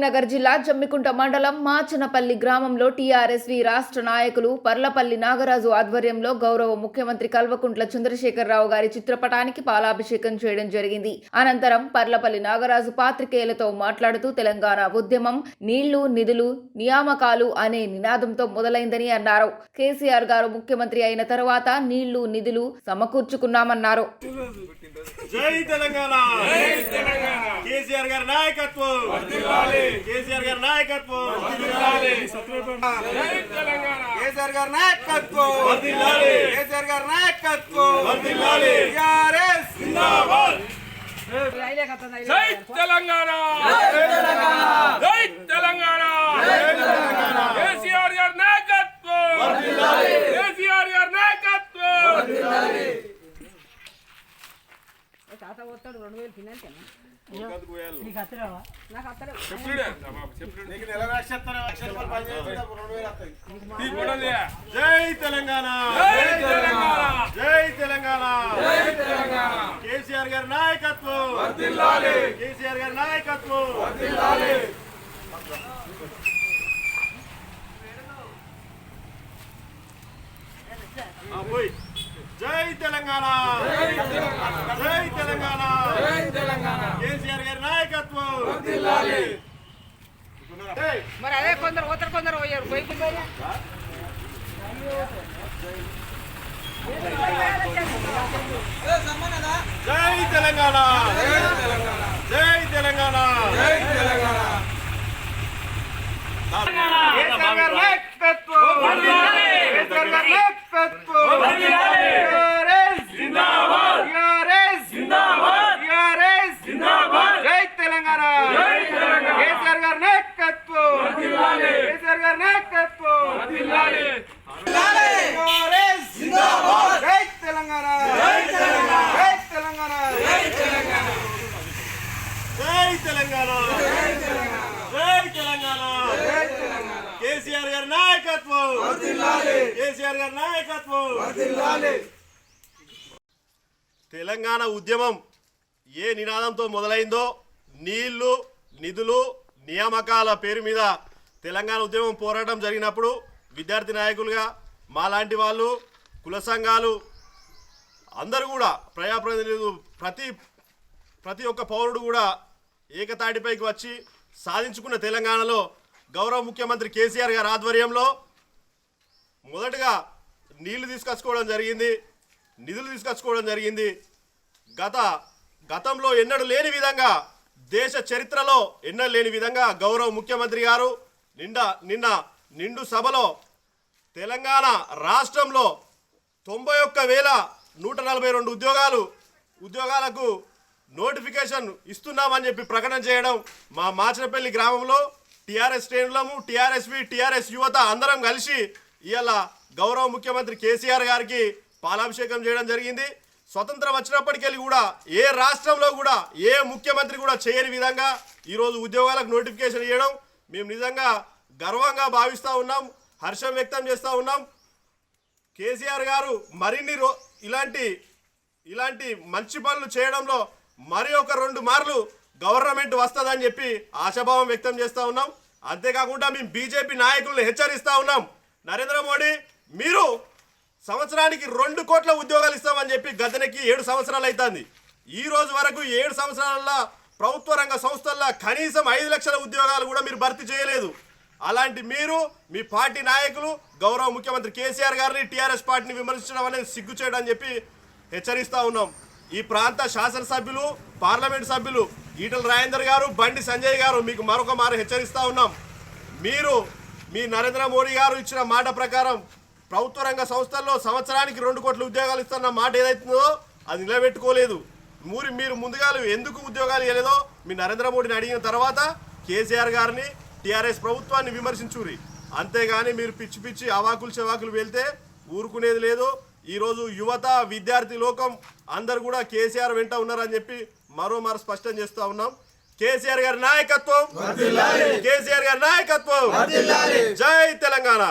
కరీంనగర్ జిల్లా జమ్మికుంట మండలం మాచనపల్లి గ్రామంలో టీఆర్ఎస్వి రాష్ట్ర నాయకులు పర్లపల్లి నాగరాజు ఆధ్వర్యంలో గౌరవ ముఖ్యమంత్రి కల్వకుంట్ల చంద్రశేఖరరావు గారి చిత్రపటానికి పాలాభిషేకం చేయడం జరిగింది. అనంతరం పర్లపల్లి నాగరాజు పాత్రికేయులతో మాట్లాడుతూ తెలంగాణ ఉద్యమం నీళ్ళు నిధులు నియామకాలు అనే నినాదంతో మొదలైందని అన్నారు. కేసీఆర్ గారు ముఖ్యమంత్రి అయిన తర్వాత నీళ్ళు నిధులు సమకూర్చుకున్నామన్నారు. జై తెలంగాణ. కేసీఆర్ గారి నాయకత్వం. కేసీఆర్ గారి నాయకత్వం. కేసీఆర్ గారి నాయకత్వం. కేసీఆర్ గారి నాయకత్వం. టిఆర్ఎస్. జై తెలంగాణ. జై తెలంగాణ. కేసీఆర్ గారి నాయకత్వం కేసీఆర్ గారి నాయకత్వం తాత పోతాడు రెండు వేలు నీకు వస్తాయి. జై తెలంగాణ! జై తెలంగాణ! జై తెలంగాణ! కేసీఆర్ గారి నాయకత్వం! కేసీఆర్ గారి నాయకత్వం! ఆ, పోయి. జై తెలంగాణ జై తెలంగాణ కేసీఆర్ గారి నాయకత్వం జై. మరి అదే కొందరు పోతారు కొందరు పోయారు. పోయి పోయా జై తెలంగాణ. జై తెలంగాణ. కేసీఆర్ గారి నాయకత్వం కేసీఆర్ గారి నాయకత్వం టిఆర్ఎస్ టిఆర్ఎస్ టిఆర్ఎస్ జై తెలంగాణ కేసీఆర్ గారి నాయకత్వం కేసీఆర్ గారి నాయకత్వం టిఆర్ఎస్ జై తెలంగాణ జై తెలంగాణ జై తెలంగాణ జై తెలంగాణ జై తెలంగాణ కేసీఆర్ గారి నాయకత్వం. కేసీఆర్ గారి నాయకత్వం. తెలంగాణ ఉద్యమం ఏ నినాదంతో మొదలైందో నీళ్ళు నిధులు నియామకాల పేరు మీద తెలంగాణ ఉద్యమం పోరాటం జరిగినప్పుడు విద్యార్థి నాయకులుగా మాలాంటి వాళ్ళు కుల సంఘాలు అందరూ కూడా ప్రజాప్రతినిధులు ప్రతి ప్రతి ఒక్క పౌరుడు కూడా ఏకతాటిపైకి వచ్చి సాధించుకున్న తెలంగాణలో గౌరవ ముఖ్యమంత్రి కేసీఆర్ గారి ఆధ్వర్యంలో మొదటగా నీళ్ళు తీసుకొచ్చుకోవడం జరిగింది. నిధులు తీసుకొచ్చుకోవడం జరిగింది. గత గతంలో ఎన్నడూ లేని విధంగా దేశ చరిత్రలో ఎన్నడూ లేని విధంగా గౌరవ ముఖ్యమంత్రి గారు నిండా నిన్న నిండు సభలో తెలంగాణ రాష్ట్రంలో తొంభై ఒక్క వేల నూట నలభై రెండు ఉద్యోగాలు ఉద్యోగాలకు నోటిఫికేషన్ ఇస్తున్నామని చెప్పి ప్రకటన చేయడం మా మాచనపల్లి గ్రామంలో టీఆర్ఎస్ శ్రేణులము టీఆర్ఎస్వి టీఆర్ఎస్ యువత అందరం కలిసి ఇవాళ గౌరవ ముఖ్యమంత్రి కేసీఆర్ గారికి పాలాభిషేకం చేయడం జరిగింది. స్వతంత్రం వచ్చినప్పటికెళ్ళి కూడా ఏ రాష్ట్రంలో కూడా ఏ ముఖ్యమంత్రి కూడా చేయని విధంగా ఈరోజు ఉద్యోగాలకు నోటిఫికేషన్ ఇవ్వడం మేము నిజంగా గర్వంగా భావిస్తూ ఉన్నాం హర్షం వ్యక్తం చేస్తూ ఉన్నాం. కేసీఆర్ గారు మరిన్ని రో ఇలాంటి ఇలాంటి మంచి పనులు చేయడంలో మరి ఒక రెండు మార్లు గవర్నమెంట్ వస్తుందని చెప్పి ఆశాభావం వ్యక్తం చేస్తూ ఉన్నాం. అంతేకాకుండా మేము బీజేపీ నాయకులను హెచ్చరిస్తూ ఉన్నాం. నరేంద్ర మోడీ మీరు సంవత్సరానికి రెండు కోట్ల ఉద్యోగాలు ఇస్తామని చెప్పి గతనకి ఏడు సంవత్సరాలు అవుతుంది ఈ రోజు వరకు ఏడు సంవత్సరాల ప్రభుత్వ రంగ సంస్థల్లో కనీసం ఐదు లక్షల ఉద్యోగాలు కూడా మీరు భర్తీ చేయలేదు. అలాంటి మీరు మీ పార్టీ నాయకులు గౌరవ ముఖ్యమంత్రి కేసీఆర్ గారిని టీఆర్ఎస్ పార్టీని విమర్శించడం అనేది సిగ్గు చేయడం అని చెప్పి హెచ్చరిస్తూ ఉన్నాం. ఈ ప్రాంత శాసనసభ్యులు పార్లమెంట్ సభ్యులు ఈటల రాజేందర్ గారు బండి సంజయ్ గారు మీకు మరొక మారు హెచ్చరిస్తా ఉన్నాం. మీరు మీ నరేంద్ర మోడీ గారు ఇచ్చిన మాట ప్రకారం ప్రభుత్వ రంగ సంస్థల్లో సంవత్సరానికి రెండు కోట్ల ఉద్యోగాలు ఇస్తున్న మాట ఏదైతుందో అది నిలబెట్టుకోలేదు. మూరి మీరు ముందుగా ఎందుకు ఉద్యోగాలు ఇవ్వలేదో మీ నరేంద్ర మోడీని అడిగిన తర్వాత కేసీఆర్ గారిని టీఆర్ఎస్ ప్రభుత్వాన్ని విమర్శించురి అంతేగాని మీరు పిచ్చి పిచ్చి అవాకులు చెవాకులు వెళ్తే ఊరుకునేది లేదు. ఈరోజు యువత విద్యార్థి లోకం అందరు కూడా కేసీఆర్ వెంట ఉన్నారని చెప్పి మరో మరో స్పష్టం చేస్తా ఉన్నాం. కేసీఆర్ గారి నాయకత్వం. కేసీఆర్ గారి నాయకత్వం. జై తెలంగాణ.